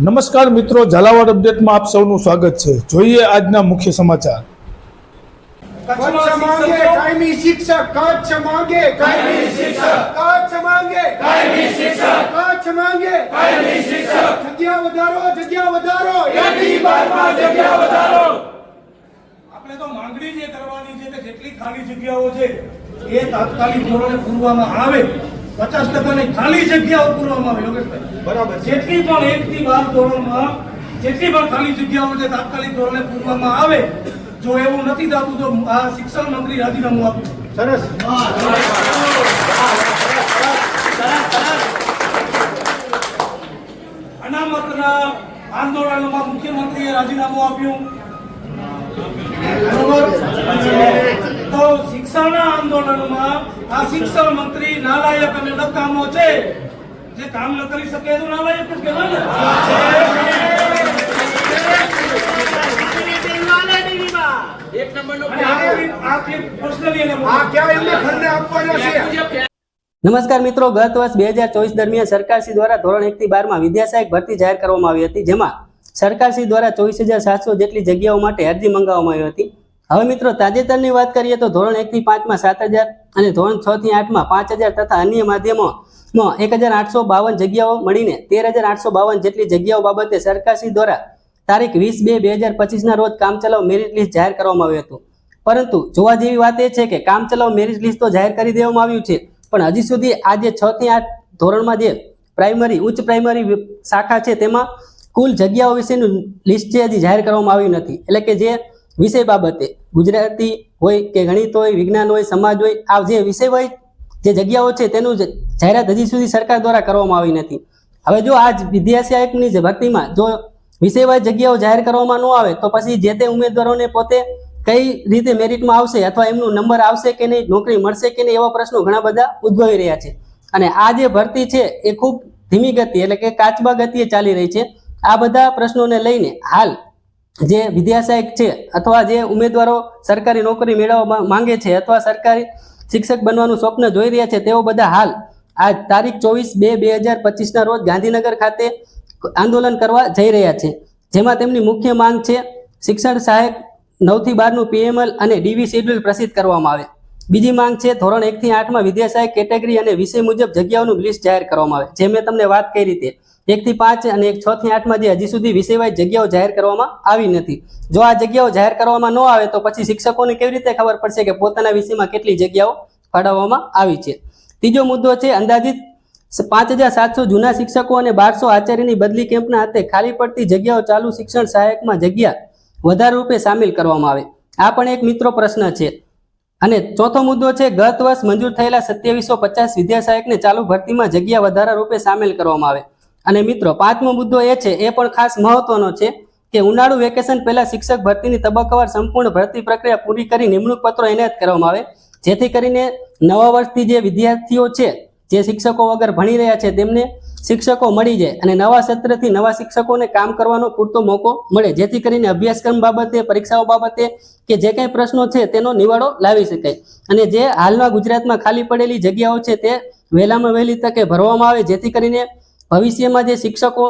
નમસ્કાર મિત્રો ઝાલાવાડ અપડેટમાં આપ સૌનું સ્વાગત છે. જોઈએ આજના મુખ્ય સમાચાર. કચ્છ માંગે કાયમી શિક્ષક કચ્છ માંગે. કાયમી શિક્ષક કચ્છ માંગે. કાયમી શિક્ષક કચ્છ માંગે. કાયમી શિક્ષક જગ્યા વધારો જગ્યા વધારો. એટી બારમાં જગ્યા વધારો. આપણે તો માંગણી જે કરવાની છે કે જેટલી ખાલી જગ્યાઓ છે એ તાત્કાલિક ધોરણે પૂરવામાં આવે. પચાસ ટકાની ખાલી જગ્યાઓ પૂરવામાં આવે યોગેશભાઈ. બરાબર જેટલી પણ એક થી બાર ધોરણમાં જેટલી પણ ખાલી જગ્યાઓ છે તાત્કાલિક ધોરણે પૂરવામાં આવે જો એવું નથી થતું તો આ શિક્ષણ મંત્રી રાજીનામું આપ્યું સરસ. અનામતના આંદોલનમાં મુખ્યમંત્રીએ રાજીનામું આપ્યું. તો શિક્ષણના આંદોલનમાં આ શિક્ષણ મંત્રી નાલાયક અને નકામો છે. જે કામ ન કરી શકે તો નાલાયક જ કહેવાય ને. અને આ clip- આ clip આ ક્યાં એમને ઘરને આપવાના છે? નમસ્કાર મિત્રો ગત વર્ષ બે હજાર ચોવીસ દરમિયાન સરકારશ્રી દ્વારા ધોરણ એક થી બારમાં વિદ્યાસહાયક ભરતી જાહેર કરવામાં આવી હતી જેમાં સરકારશ્રી દ્વારા ચોવીસ હજાર સાતસો જેટલી જગ્યાઓ માટે અરજી મંગાવવામાં આવી હતી. હવે મિત્રો, તાજેતરની વાત કરીએ તો ધોરણ એક થી પાંચમાં સાત હજાર અને ધોરણ છ થી આઠમાં પાંચ હજાર તથા અન્ય માધ્યમોમાં એક હજાર આઠસો બાવન જગ્યાઓ મળીને તેર હજાર આઠસો બાવન જેટલી જગ્યાઓ બાબતે સરકારશ્રી દ્વારા તારીખ વીસ બે બે હજાર પચીસના રોજ કામચલાઉ મેરિટ લિસ્ટ જાહેર કરવામાં આવ્યું હતું. પરંતુ જોવા જેવી વાત એ છે કે કામચલાઉ મેરિટ લિસ્ટ તો જાહેર કરી દેવામાં આવ્યું છે, પણ હજી સુધી આ જે છ થી આઠ ધોરણમાં જે પ્રાઇમરી, ઉચ્ચ પ્રાઇમરી શાખા છે તેમાં કુલ જગ્યાઓ વિશેનું લિસ્ટ છે હજી જાહેર કરવામાં આવ્યું નથી. એટલે કે જે વિષય બાબતે ગુજરાતી હોય કે ગણિત હોય, વિજ્ઞાન હોય, સમાજ હોય, આ જે વિષય હોય, જે જગ્યાઓ છે તેનું જાહેરાત હજી સુધી સરકાર દ્વારા કરવામાં આવી નથી. હવે જો આજ વિદ્યાસહાયકની જે ભરતીમાં જો વિષયવાય જગ્યાઓ જાહેર કરવામાં ન આવે, તો પછી જે તે ઉમેદવારોને પોતે કઈ રીતે મેરિટમાં આવશે અથવા એમનું નંબર આવશે કે નહીં, નોકરી મળશે કે નહીં એવા પ્રશ્નો ઘણા બધા ઉદ્ભવી રહ્યા છે. અને આ જે ભરતી છે એ ખૂબ ધીમી ગતિ એટલે કે કાચબા ગતિએ ચાલી રહી છે. આ બધા પ્રશ્નોને લઈને હાલ જે વિદ્યાસહાયક છે અથવા જે ઉમેદવારો સરકારી નોકરી મેળવવા માંગે છે અથવા સરકારી શિક્ષક બનવાનું સ્વપ્ન જોઈ રહ્યા છે, તેઓ બધા હાલ આ તારીખ ચોવીસ બે બે હજાર પચીસના રોજ ગાંધીનગર ખાતે આંદોલન કરવા જઈ રહ્યા છે. જેમાં તેમની મુખ્ય માંગ છે શિક્ષણ સહાયક નવથી બારનું પીએમએલ અને ડીવી શેડ્યુલ પ્રસિદ્ધ કરવામાં આવે. બીજી માંગ છે ધોરણ એકથી આઠમાં વિદ્યાસહાયક કેટેગરી અને વિષય મુજબ જગ્યાઓનું લિસ્ટ જાહેર કરવામાં આવે. જે મેં તમને વાત કરી રીતે એકથી પાંચ અને એક છ થી આઠમાં જે હજી સુધી વિષયવાય જગ્યાઓ જાહેર કરવામાં આવી નથી. જો આ જગ્યાઓ જાહેર કરવામાં ન આવે તો પછી શિક્ષકોને કેવી રીતે ખબર પડશે કે પોતાના વિષયમાં કેટલી જગ્યાઓ ફાળવવામાં આવી છે? ત્રીજો મુદ્દો છે અંદાજિત પાંચ હજાર સાતસો જૂના શિક્ષકો અને બારસો આચાર્યની બદલી કેમ્પના હાથે ખાલી પડતી જગ્યાઓ ચાલુ શિક્ષણ સહાયકમાં જગ્યા વધારે રૂપે સામેલ કરવામાં આવે. આ પણ એક મિત્રો પ્રશ્ન છે. અને ચોથો મુદ્દો છે ગત વર્ષ મંજૂર થયેલા સત્યાવીસો પચાસ વિદ્યાસહાયકને ચાલુ ભરતીમાં જગ્યા વધારા રૂપે સામેલ કરવામાં આવે. અને મિત્રો, પાંચમો મુદ્દો એ છે, એ પણ ખાસ મહત્વનો છે કે ઉનાળુ વેકેશન પહેલા શિક્ષક ભરતીની તબક્કાવાર સંપૂર્ણ ભરતી પ્રક્રિયા પૂરી કરી નિમણૂક પત્રો એનાયત કરવામાં આવે. જેથી કરીને નવા વર્ષથી જે વિદ્યાર્થીઓ છે, જે શિક્ષકો વગર ભણી રહ્યા છે, તેમને શિક્ષકો મળી જાય અને નવા સત્રથી નવા શિક્ષકોને કામ કરવાનો પૂરતો મોકો મળે. જેથી કરીને અભ્યાસક્રમ બાબતે, પરીક્ષાઓ બાબતે કે જે કંઈ પ્રશ્નો છે, તેનો નિવાડો લાવી શકાય. અને જે હાલમાં ગુજરાતમાં ખાલી પડેલી જગ્યાઓ છે, તે વહેલામાં વહેલી તકે ભરવામાં આવે. જેથી કરીને ભવિષ્યમાં જે શિક્ષકો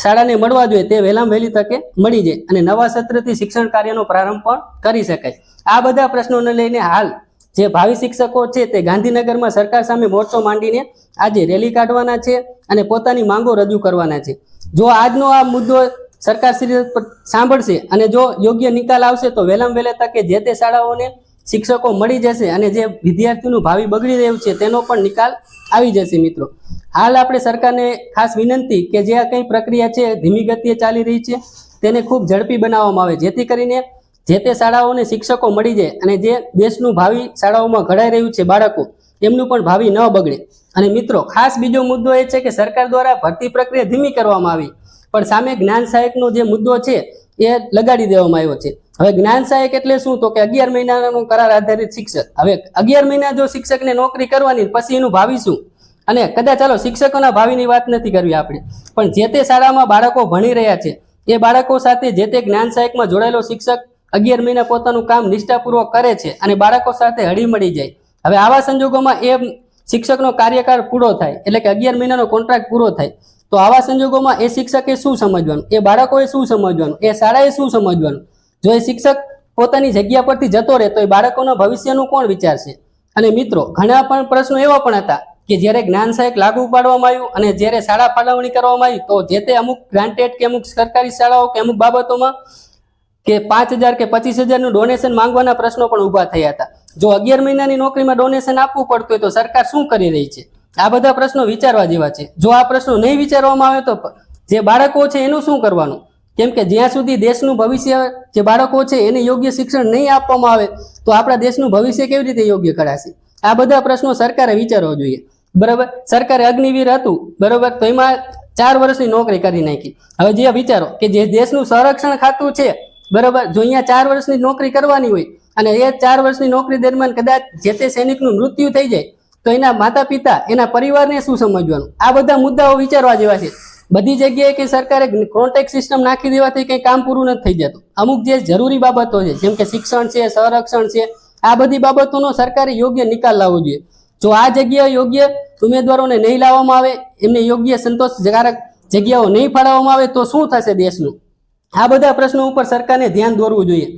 શાળાને મળવા જોઈએ તે વહેલામાં વહેલી તકે મળી જાય અને નવા સત્રથી શિક્ષણ કાર્યનો પ્રારંભ પણ કરી શકાય. આ બધા પ્રશ્નોને લઈને હાલ જે ભાવિ શિક્ષકો છે તે ગાંધીનગરમાં સરકાર સામે મોરચો માંડીને આજે રેલી કાઢવાના છે અને પોતાની માંગો રજૂ કરવાના છે. જો આજનો આ મુદ્દો સરકાર સાંભળશે અને જો યોગ્ય નિકાલ આવશે તો વહેલામાં વહેલા તકે જે તે શાળાઓને શિક્ષકો મળી જશે અને જે વિદ્યાર્થીનું ભાવિ બગડી રહ્યું છે તેનો પણ નિકાલ આવી જશે મિત્રો. હાલ આપણે સરકારને ખાસ વિનંતી કે જે આ કંઈ પ્રક્રિયા છે, ધીમી ગતિએ ચાલી રહી છે, તેને ખૂબ ઝડપી બનાવવામાં આવે. જેથી કરીને જે તે શાળાઓને શિક્ષકો મળી જાય અને જે દેશનું ભાવિ શાળાઓમાં ઘડાઈ રહ્યું છે બાળકો, એમનું પણ ભાવિ ન બગડે. અને મિત્રો, ખાસ બીજો મુદ્દો એ છે કે સરકાર દ્વારા ભરતી પ્રક્રિયા ધીમી કરવામાં આવી. પણ સામે જ્ઞાન સહાયકનો જે મુદ્દો છે, એ લગાડી દેવામાં આવ્યો છે. હવે જ્ઞાન સહાયક એટલે શું? તો કે અગિયાર મહિનાનો કરાર આધારિત શિક્ષક. હવે અગિયાર મહિના જો શિક્ષકને નોકરી કરવાની પછી એનું ભાવિ શું અને કદાચ ચાલો શિક્ષકોના ભાવિની વાત નથી કરવી આપણે. પણ જે તે શાળામાં બાળકો ભણી રહ્યા છે, એ બાળકો સાથે જે તે જ્ઞાન સહાયકમાં જોડાયેલો શિક્ષક અગિયાર મહિના પોતાનું કામ નિષ્ઠાપૂર્વક કરે છે અને બાળકો સાથે હળી મળી જાય. હવે આવા સંજોગોમાં એ શિક્ષકનો કાર્યકાળ પૂરો થાય. એટલે કે અગિયાર મહિનાનો કોન્ટ્રાક્ટ પૂરો થાય. તો આવા સંજોગોમાં એ શિક્ષકે શું સમજવાનું? એ બાળકોએ શું સમજવાનું? એ શાળાએ શું સમજવાનું? જો એ શિક્ષક પોતાની જગ્યા પરથી જતો રહે, તો એ બાળકોના ભવિષ્યનું કોણ વિચારશે? અને મિત્રો, ઘણા પણ પ્રશ્નો એવા પણ હતા કે જ્યારે જ્ઞાન સહાયક લાગુ પાડવામાં આવ્યું અને જ્યારે શાળા ફાળવણી કરવામાં આવી, તો જે તે અમુક ગ્રાન્ટેડ કે અમુક સરકારી શાળાઓ કે અમુક બાબતોમાં કે પાંચ હજાર કે પચીસ હજારનું ડોનેશન માંગવાના પ્રશ્નો પણ ઊભા થયા હતા. જો અગિયાર મહિનાની નોકરીમાં ડોનેશન આપવું પડતું હોય, તો સરકાર શું કરી રહી છે? આ બધા પ્રશ્નો વિચારવા જેવા છે. જો આ પ્રશ્નો નહીં વિચારવામાં આવે, તો જે બાળકો છે, એનું શું કરવાનું? કેમ કે જ્યાં સુધી દેશનું ભવિષ્ય જે બાળકો છે એને યોગ્ય શિક્ષણ નહીં આપવામાં આવે, તો આપણા દેશનું ભવિષ્ય કેવી રીતે યોગ્ય કરાશે? આ બધા પ્રશ્નો સરકારે વિચારવા જોઈએ. બરાબર? સરકારે અગ્નિવીર હતું, બરાબર? તો એમાં ચાર વર્ષની નોકરી કરી નાખી. હવે જે વિચારો કે જે દેશનું સંરક્ષણ ખાતું છે, બરાબર? જો અહીંયા ચાર વર્ષની નોકરી કરવાની હોય અને એ ચાર વર્ષની નોકરી દરમિયાન કદાચ જે તે સૈનિકનું મૃત્યુ થઈ જાય, તો એના માતા પિતા એના પરિવારને શું સમજવાનું? આ બધા મુદ્દાઓ વિચારવા જેવા છે. બધી જગ્યાએ કે સરકારે કોન્ટેક્ટ સિસ્ટમ નાખી દેવાથી કંઈ કામ પૂરું નથી થઈ જતું. અમુક જે જરૂરી બાબતો છે, જેમ કે શિક્ષણ છે, સંરક્ષણ છે, આ બધી બાબતોનો સરકારે યોગ્ય નિકાલ લાવવો જોઈએ. જો આ જગ્યાએ યોગ્ય ઉમેદવારોને નહીં લાવવામાં આવે, એમને યોગ્ય સંતોષકારક જગ્યાઓ નહીં ફાળવવામાં આવે, તો શું થશે દેશનું? આ બધા પ્રશ્નો ઉપર સરકારને ધ્યાન દોરવું જોઈએ.